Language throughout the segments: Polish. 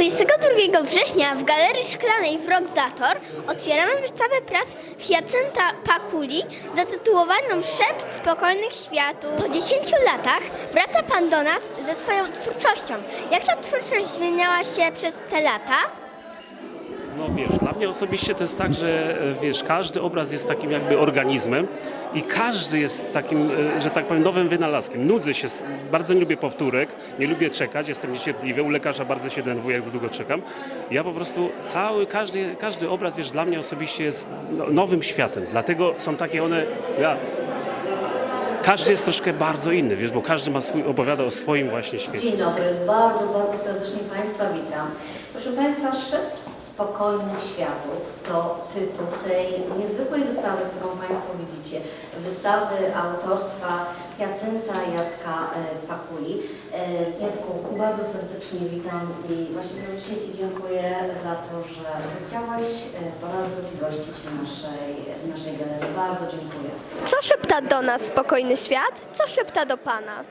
22 września w Galerii Szklanej w Rockzator otwieramy wystawę prac Hiacynta Pakuli zatytułowaną Szept Spokojnych Światów. Po 10 latach wraca Pan do nas ze swoją twórczością. Jak ta twórczość zmieniała się przez te lata? No wiesz, dla mnie osobiście to jest tak, że e, wiesz, każdy obraz jest takim jakby organizmem i każdy jest takim, e, że tak powiem, nowym wynalazkiem. Nudzę się, bardzo nie lubię powtórek, nie lubię czekać, jestem niecierpliwy, u lekarza bardzo się denerwuję, jak za długo czekam. Ja po prostu cały, każdy, każdy obraz, wiesz, dla mnie osobiście jest no, nowym światem, dlatego są takie one, ja, każdy jest troszkę bardzo inny, wiesz, bo każdy ma swój, opowiada o swoim właśnie świecie. Dzień dobry, bardzo, bardzo serdecznie Państwa witam. Proszę Państwa, Szept Spokojnych Światów to tytuł tej niezwykłej wystawy, którą Państwo widzicie. Wystawy autorstwa Jacynta Jacka e, Pakuli. E, Jacku, bardzo serdecznie witam i właściwie dzisiaj Ci dziękuję za to, że zechciałeś e, po raz drugi gościć w naszej, w naszej galerii. Bardzo dziękuję. Co szepta do nas spokojny świat? Co szepta do Pana?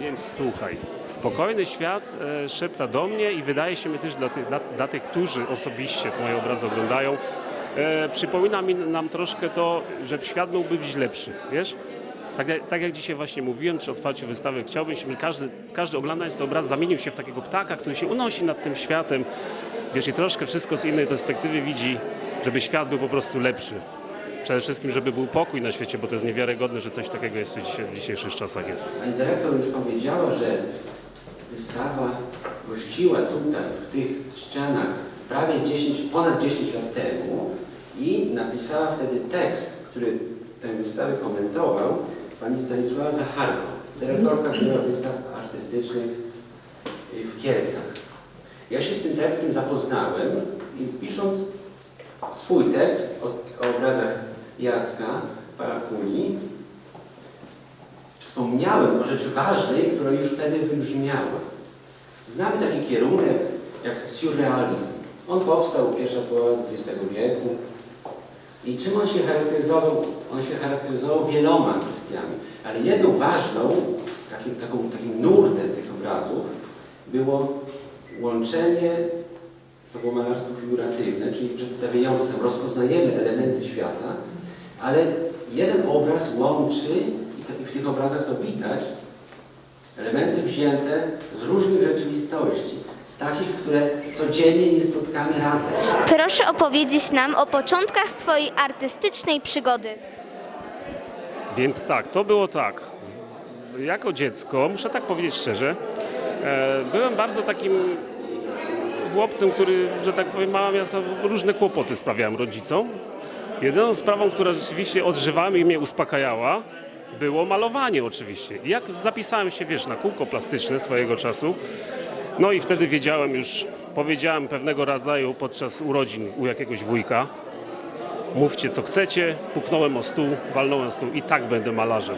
Więc słuchaj, spokojny świat e, szepta do mnie i wydaje się mi też dla tych, dla, dla tych którzy osobiście moje obrazy oglądają, e, przypomina mi nam troszkę to, że świat mógłby być lepszy, wiesz? Tak, tak jak dzisiaj właśnie mówiłem przy otwarciu wystawy, chciałbym, żeby każdy, każdy oglądając ten obraz zamienił się w takiego ptaka, który się unosi nad tym światem, wiesz, i troszkę wszystko z innej perspektywy widzi, żeby świat był po prostu lepszy. Przede wszystkim, żeby był pokój na świecie, bo to jest niewiarygodne, że coś takiego jeszcze dzisiaj, w dzisiejszych czasach jest. Pani dyrektor już powiedziała, że wystawa gościła tutaj, w tych ścianach, prawie 10, ponad 10 lat temu i napisała wtedy tekst, który tę wystawę komentował pani Stanisława Zacharko, dyrektorka Biura Wystaw Artystycznych w Kielcach. Ja się z tym tekstem zapoznałem i pisząc swój tekst o, o obrazach Jacka Parakuli, wspomniałem o rzeczy ważnej, która już wtedy wybrzmiała. Znamy taki kierunek jak surrealizm. On powstał pierwsza połowa XX wieku. I czym on się charakteryzował? On się charakteryzował wieloma kwestiami, ale jedną ważną, takim, taką, takim nurtem tych obrazów było łączenie, to było malarstwo figuratywne, czyli przedstawiające nam, rozpoznajemy elementy świata, ale jeden obraz łączy, i w tych obrazach to widać, elementy wzięte z różnych rzeczywistości, z takich, które codziennie nie spotkamy razem. Proszę opowiedzieć nam o początkach swojej artystycznej przygody. Więc tak, to było tak. Jako dziecko, muszę tak powiedzieć szczerze, e, byłem bardzo takim chłopcem, który, że tak powiem, mama sobie różne kłopoty sprawiałem rodzicom. Jedyną sprawą, która rzeczywiście odżywała i mnie uspokajała, było malowanie oczywiście. Jak zapisałem się, wiesz, na kółko plastyczne swojego czasu, no i wtedy wiedziałem już, powiedziałem pewnego rodzaju podczas urodzin u jakiegoś wujka, mówcie co chcecie, puknąłem o stół, walnąłem stół i tak będę malarzem.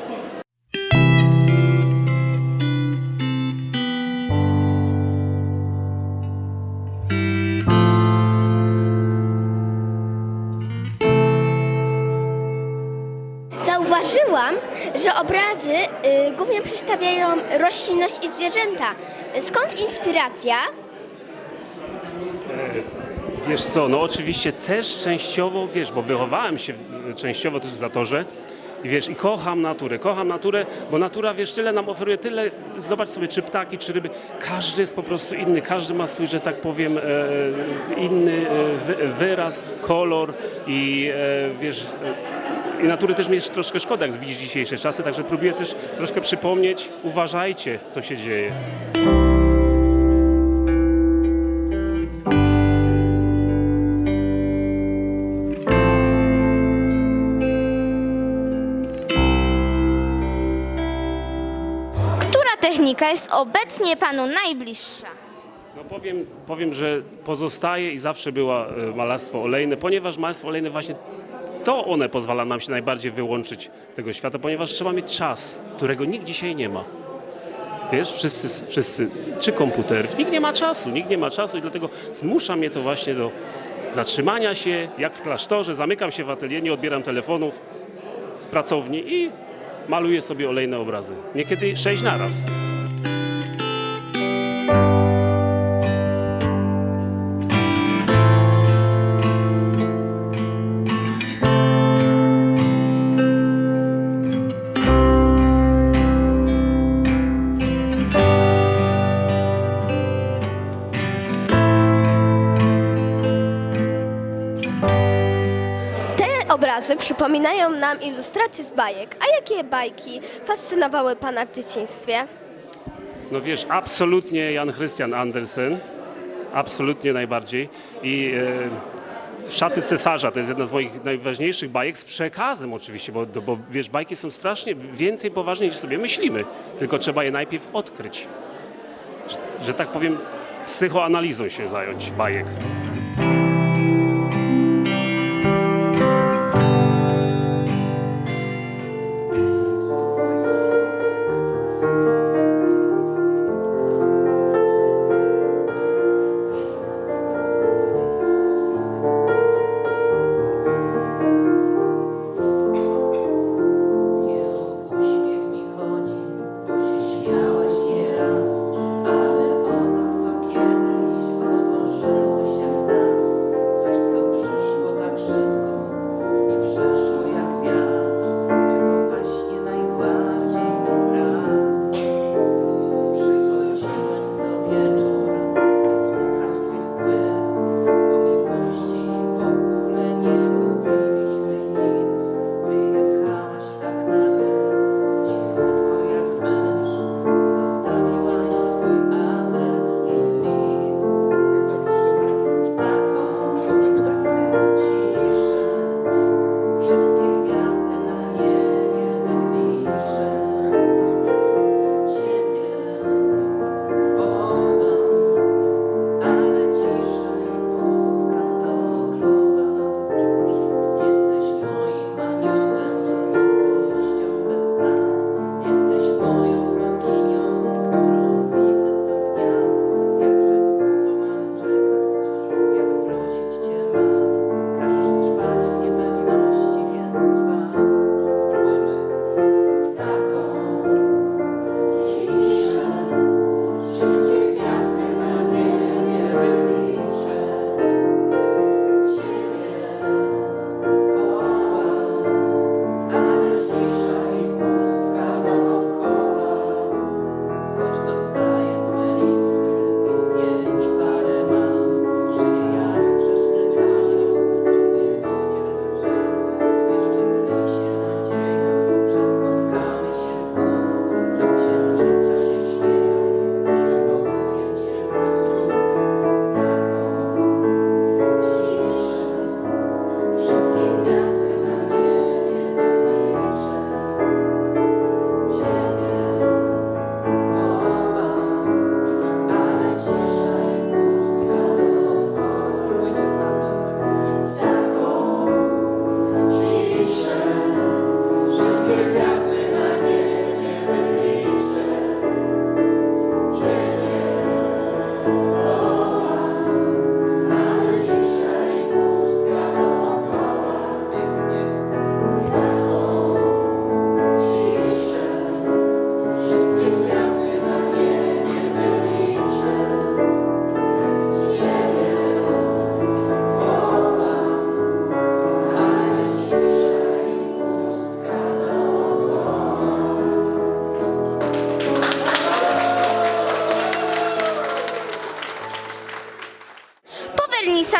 Zauważyłam, że obrazy y, głównie przedstawiają roślinność i zwierzęta. Skąd inspiracja? Wiesz co, no oczywiście też częściowo, wiesz, bo wychowałem się w- częściowo też w Zatorze i wiesz, i kocham naturę, kocham naturę, bo natura, wiesz, tyle nam oferuje, tyle, zobacz sobie, czy ptaki, czy ryby, każdy jest po prostu inny, każdy ma swój, że tak powiem, e, inny e, wy, wyraz, kolor i e, wiesz, e, i natury też mi jest troszkę szkoda, jak widzisz dzisiejsze czasy, także próbuję też troszkę przypomnieć, uważajcie, co się dzieje. Która technika jest obecnie panu najbliższa? No powiem, powiem, że pozostaje i zawsze była e, malarstwo olejne, ponieważ malarstwo olejne właśnie to one pozwala nam się najbardziej wyłączyć z tego świata, ponieważ trzeba mieć czas, którego nikt dzisiaj nie ma. Wiesz, wszyscy, wszyscy, czy komputerów, nikt nie ma czasu, nikt nie ma czasu i dlatego zmusza mnie to właśnie do zatrzymania się, jak w klasztorze, zamykam się w atelier, nie odbieram telefonów w pracowni i maluję sobie olejne obrazy. Niekiedy sześć naraz. obrazy przypominają nam ilustracje z bajek. A jakie bajki fascynowały Pana w dzieciństwie? No wiesz, absolutnie Jan Christian Andersen, absolutnie najbardziej. I e, Szaty Cesarza to jest jedna z moich najważniejszych bajek z przekazem oczywiście, bo, bo wiesz, bajki są strasznie więcej poważne niż sobie myślimy, tylko trzeba je najpierw odkryć. Że, że tak powiem, psychoanalizą się zająć bajek.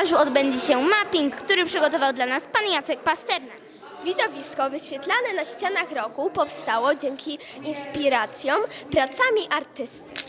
korytarzu odbędzie się mapping, który przygotował dla nas pan Jacek Pasterna. Widowisko wyświetlane na ścianach roku powstało dzięki inspiracjom, pracami artysty.